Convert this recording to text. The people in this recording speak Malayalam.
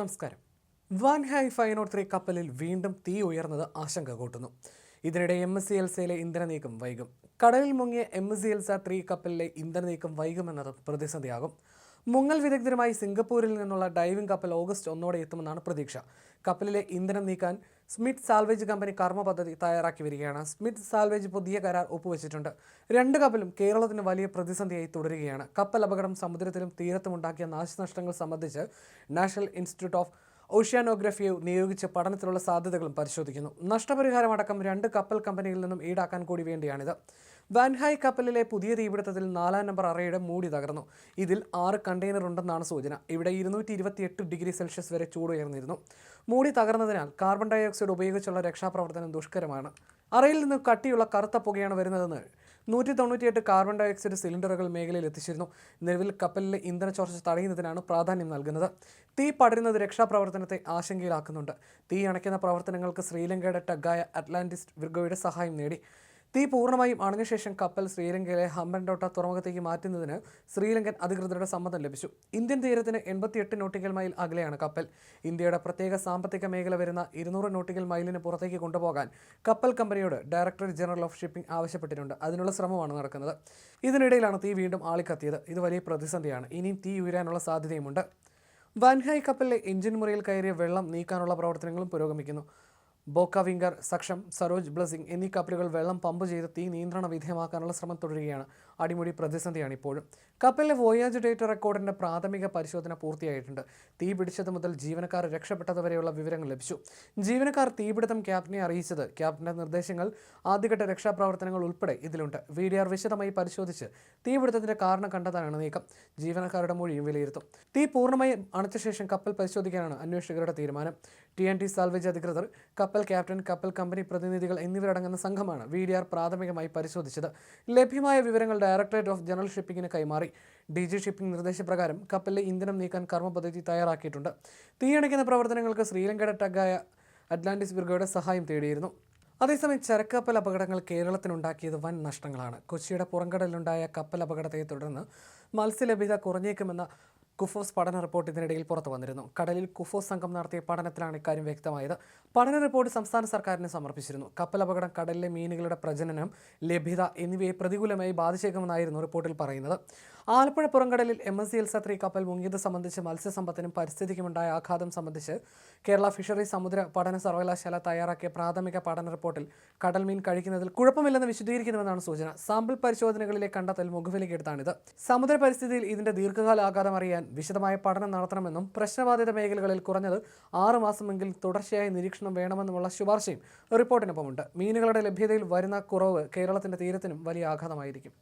നമസ്കാരം. Wan Hai five naught three കപ്പലിൽ വീണ്ടും തീ ഉയർന്നത് ആശങ്ക കൂട്ടുന്നു. ഇതിനിടെ എം എസ് സി എൽസയിലെ ഇന്ധന നീക്കം വൈകും. കടലിൽ മുങ്ങിയ M S C Elsa three കപ്പലിലെ ഇന്ധനനീക്കം വൈകുമെന്നത് പ്രതിസന്ധിയാകും. മുങ്ങൽ വിദഗ്ധരുമായി സിംഗപ്പൂരിൽ നിന്നുള്ള ഡൈവിംഗ് കപ്പൽ ഓഗസ്റ്റ് ഒന്നോടെ എത്തുമെന്നാണ് പ്രതീക്ഷ. കപ്പലിലെ ഇന്ധനം നീക്കാൻ സ്മിത്ത് സാൽവേജ് കമ്പനി കർമ്മ പദ്ധതി തയ്യാറാക്കി വരികയാണ്. സ്മിത്ത് സാൽവേജ് പുതിയ കരാർ ഒപ്പുവെച്ചിട്ടുണ്ട്. രണ്ട് കപ്പലും കേരളത്തിന് വലിയ പ്രതിസന്ധിയായി തുടരുകയാണ്. കപ്പൽ അപകടം സമുദ്രത്തിലും തീരത്തുമുണ്ടാക്കിയ നാശനഷ്ടങ്ങൾ സംബന്ധിച്ച് നാഷണൽ ഇൻസ്റ്റിറ്റ്യൂട്ട് ഓഫ് ഓഷ്യാനോഗ്രഫിയെ നിയോഗിച്ച് പഠനത്തിലുള്ള സാധ്യതകളും പരിശോധിക്കുന്നു. നഷ്ടപരിഹാരമടക്കം രണ്ട് കപ്പൽ കമ്പനികളിൽ നിന്നും ഈടാക്കാൻ കൂടി വേണ്ടിയാണിത്. വാൻഹായ് കപ്പലിലെ പുതിയ തീപിടുത്തത്തിൽ നാലാം നമ്പർ അറയുടെ മൂടി തകർന്നു. ഇതിൽ ആറ് കണ്ടെയ്നർ ഉണ്ടെന്നാണ് സൂചന. ഇവിടെ ഇരുന്നൂറ്റി ഇരുപത്തിയെട്ട് ഡിഗ്രി സെൽഷ്യസ് വരെ ചൂട് ഉയർന്നിരുന്നു. മൂടി തകർന്നതിനാൽ കാർബൺ ഡൈ ഓക്സൈഡ് ഉപയോഗിച്ചുള്ള രക്ഷാപ്രവർത്തനം ദുഷ്കരമാണ്. അറയിൽ നിന്ന് കട്ടിയുള്ള കറുത്ത പുകയാണ് വരുന്നതെന്ന് നൂറ്റി തൊണ്ണൂറ്റിയെട്ട് കാർബൺ ഡൈ ഓക്സൈഡ് സിലിണ്ടറുകൾ മേഖലയിൽ എത്തിച്ചിരുന്നു. നിലവിൽ കപ്പലിലെ ഇന്ധന ചോർച്ച തടയുന്നതിനാണ് പ്രാധാന്യം നൽകുന്നത്. തീ പടരുന്നത് രക്ഷാപ്രവർത്തനത്തെ ആശങ്കയിലാക്കുന്നുണ്ട്. തീ അണയ്ക്കുന്ന പ്രവർത്തനങ്ങൾക്ക് ശ്രീലങ്കയുടെ ടഗായ അറ്റ്ലാന്റിസ് വിർഗോയുടെ സഹായം നേടി. തീ പൂർണമായും അണഞ്ഞ ശേഷം കപ്പൽ ശ്രീലങ്കയിലെ ഹംബൻഡോട്ട തുറമുഖത്തേക്ക് മാറ്റുന്നതിന് ശ്രീലങ്കൻ അധികൃതരുടെ സമ്മതം ലഭിച്ചു. ഇന്ത്യൻ തീരത്തിന് എൺപത്തിയെട്ട് നോട്ടിക്കൽ മൈൽ അകലെയാണ് കപ്പൽ. ഇന്ത്യയുടെ പ്രത്യേക സാമ്പത്തിക മേഖല വരുന്ന ഇരുന്നൂറ് നോട്ടിക്കൽ മൈലിന് പുറത്തേക്ക് കൊണ്ടുപോകാൻ കപ്പൽ കമ്പനിയോട് ഡയറക്ടർ ജനറൽ ഓഫ് ഷിപ്പിംഗ് ആവശ്യപ്പെട്ടിട്ടുണ്ട്. അതിനുള്ള ശ്രമമാണ് നടക്കുന്നത്. ഇതിനിടയിലാണ് തീ വീണ്ടും ആളിക്കത്തിയത്. ഇത് വലിയ പ്രതിസന്ധിയാണ്. ഇനിയും തീ ഉയരാനുള്ള സാധ്യതയുമുണ്ട്. വൻഹായ് കപ്പലിലെ എഞ്ചിൻ മുറിയിൽ കയറിയ വെള്ളം നീക്കാനുള്ള പ്രവർത്തനങ്ങളും പുരോഗമിക്കുന്നു. ബോക്ക വിംഗർ സക്ഷം സരോജ് ബ്ലസിംഗ് എന്നീ കപ്പലുകൾ വെള്ളം പമ്പ് ചെയ്ത് തീ നിയന്ത്രണ വിധേയമാക്കാനുള്ള ശ്രമം തുടരുകയാണ്. അടിമുടി പ്രതിസന്ധിയാണ് ഇപ്പോഴും. കപ്പലിലെ വോയാജ് ഡേറ്റ റെക്കോർഡിന്റെ പ്രാഥമിക പരിശോധന പൂർത്തിയായിട്ടുണ്ട്. തീ പിടിച്ചത് മുതൽ ജീവനക്കാർ രക്ഷപ്പെട്ടതുവരെയുള്ള വിവരങ്ങൾ ലഭിച്ചു. ജീവനക്കാർ തീപിടുത്തം ക്യാപ്റ്റനെ അറിയിച്ചത്. ക്യാപ്റ്റന്റെ നിർദ്ദേശങ്ങൾ ആദ്യഘട്ട രക്ഷാപ്രവർത്തനങ്ങൾ ഉൾപ്പെടെ ഇതിലുണ്ട്. വി ഡി ആർ വിശദമായി പരിശോധിച്ച് തീപിടുത്തത്തിന്റെ കാരണം കണ്ടെത്താനാണ് നീക്കം. ജീവനക്കാരുടെ മൊഴിയും വിലയിരുത്തും. തീ പൂർണമായും അണച്ച ശേഷം കപ്പൽ പരിശോധിക്കാനാണ് അന്വേഷകരുടെ തീരുമാനം. ടി എൻ ടി സാൽവേജ് അധികൃതർ കപ്പൽ ക്യാപ്റ്റൻ കപ്പൽ കമ്പനി പ്രതിനിധികൾ എന്നിവരടങ്ങുന്ന സംഘമാണ് വി ഡി ആർ പ്രാഥമികമായി പരിശോധിച്ചത്. ലഭ്യമായ വിവരങ്ങൾ ഡയറക്ടറേറ്റ് ഓഫ് ജനറൽ ഷിപ്പിംഗിന് കൈമാറി. ഡി ജി ഷിപ്പിംഗ് നിർദ്ദേശപ്രകാരം കപ്പലിലെ ഇന്ധനം നീക്കാൻ കർമ്മ പദ്ധതി തയ്യാറാക്കിയിട്ടുണ്ട്. തീയണയ്ക്കുന്ന പ്രവർത്തനങ്ങൾക്ക് ശ്രീലങ്കയുടെ ടഗായ അറ്റ്ലാന്റിസ് ബിർഗോയുടെ സഹായം തേടിയിരുന്നു. അതേസമയം ചരക്കപ്പൽ അപകടങ്ങൾ കേരളത്തിനുണ്ടാക്കിയത് വൻ നഷ്ടങ്ങളാണ്. കൊച്ചിയുടെ പുറംകടലിലുണ്ടായ കപ്പൽ അപകടത്തെ തുടർന്ന് മത്സ്യലഭ്യത കുറഞ്ഞേക്കുമെന്ന കുഫോസ് പഠന റിപ്പോർട്ട് ഇതിനിടയിൽ പുറത്തു വന്നിരുന്നു. കടലിൽ കുഫോസ് സംഘം നടത്തിയ പഠനത്തിലാണ് ഇക്കാര്യം വ്യക്തമായത്. പഠന റിപ്പോർട്ട് സംസ്ഥാന സർക്കാരിന് സമർപ്പിച്ചിരുന്നു. കപ്പൽ അപകടം കടലിലെ മീനുകളുടെ പ്രജനനം ലഭ്യത എന്നിവയെ പ്രതികൂലമായി ബാധിച്ചേക്കുമെന്നായിരുന്നു റിപ്പോർട്ടിൽ പറയുന്നത്. Alappuzha പുറംകടലിൽ M S C Elsa three കപ്പൽ മുങ്ങിയത് സംബന്ധിച്ച് മത്സ്യസമ്പത്തിനും പരിസ്ഥിതിക്കുമുണ്ടായ ആഘാതം സംബന്ധിച്ച് കേരള ഫിഷറി സമുദ്ര പഠന സർവകലാശാല തയ്യാറാക്കിയ പ്രാഥമിക പഠന റിപ്പോർട്ടിൽ കടൽ മീൻ കഴിക്കുന്നതിൽ കുഴപ്പമില്ലെന്ന് വിശദീകരിക്കുന്നുവെന്നാണ് സൂചന. സാമ്പിൾ പരിശോധനകളിലെ കണ്ടെത്തൽ മുഖവിലേക്കെടുത്താണിത് സമുദ്ര പരിസ്ഥിതിയിൽ ഇതിന്റെ ദീർഘകാല ആഘാതം അറിയാൻ വിശദമായ പഠനം നടത്തണമെന്നും പ്രശ്നബാധിത മേഖലകളിൽ കുറഞ്ഞത് ആറുമാസമെങ്കിൽ തുടർച്ചയായ നിരീക്ഷണം വേണമെന്നുമുള്ള ശുപാർശയും റിപ്പോർട്ടിനൊപ്പമുണ്ട്. മീനുകളുടെ ലഭ്യതയിൽ വരുന്ന കുറവ് കേരളത്തിന്റെ തീരത്തിനും വലിയ ആഘാതമായിരിക്കും.